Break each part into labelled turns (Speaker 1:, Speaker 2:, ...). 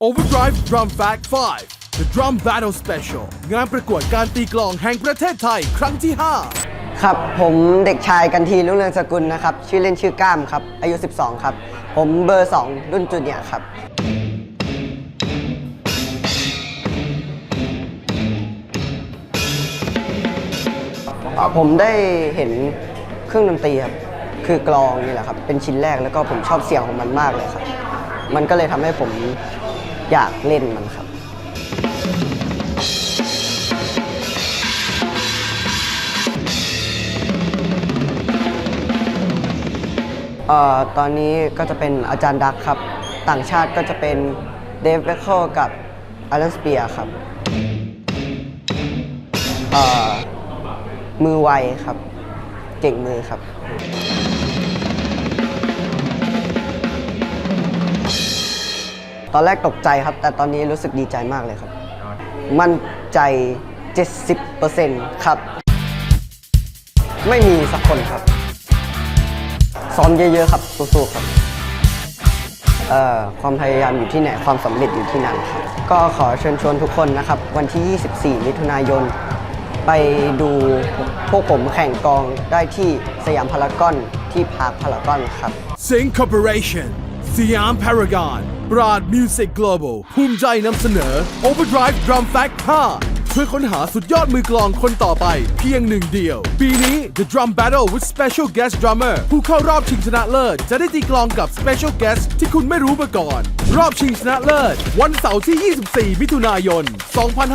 Speaker 1: Overdrive Drum Fact 5 The Drum Battle Special งานประกวดการตีกลองแห่งประเทศไทยครั้งที่5
Speaker 2: ครับ ผมเด็กชายกันทีรุ่งเรืองสกุลนะครับ ชื่อเล่นชื่อก้ามครับ อายุ 12 ครับ ผมเบอร์ 2 รุ่นจูเนี่ยร์ครับ ผมได้เห็นเครื่องดนตรีครับ คือกลองนี่แหละครับ เป็นชิ้นแรกแล้วก็ผมชอบเสียงของมันมากเลยครับ มันก็เลยทำให้ผม อยากเล่นมันครับเอ่อตอนนี้ก็จะเป็นอาจารย์ดักครับ ต่างชาติก็จะเป็นเดฟเวคโคกับอลันสเปียครับเอ่อมือไวครับ เก่งมือครับ ตอนแรกตกใจครับ แต่ตอนนี้รู้สึกดีใจมากเลยครับ มั่นใจ 70%ครับ ไม่มีสักคนครับ ซ้อมเยอะๆครับ สู้ๆครับเอ่อความพยายามอยู่ที่ไหน ความสำเร็จอยู่ที่นั่นครับ ก็ขอเชิญชวนทุกคนนะครับ วันที่ 24 มิถุนายน ไปดูพวกผมแข่งกลองได้ที่สยามพารากอนที่พาร์คพารากอนครับ
Speaker 1: Sing Corporation สยาม Paragon บราด Music Global ภูมิใจนำเสนอ Overdrive Drum Fact 5ช่วยค้นหาสุดยอดมือกลองคนต่อไป เพียงหนึ่งเดียว ปีนี้ The Drum Battle with Special Guest Drummer ผู้เข้ารอบชิงชนะเลิศ จะได้ตีกลองกับ Special Guest ที่คุณไม่รู้มาก่อน รอบชิงชนะเลิศ วันเสาร์ที่ 24 มิถุนายน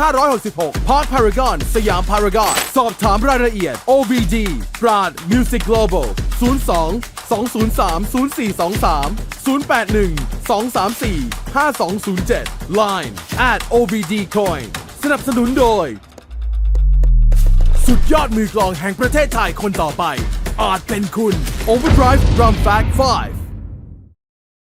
Speaker 1: 2566 Park Paragon สยาม Paragon สอบถามรายละเอียด OBD บราด Music Global 02 203 0423 081 234 5207 Line at OBD Coin สนับสนุนโดย สุดยอดมือกลองแห่งประเทศไทยคนต่อไป อาจเป็นคุณ Overdrive Drum Fact 5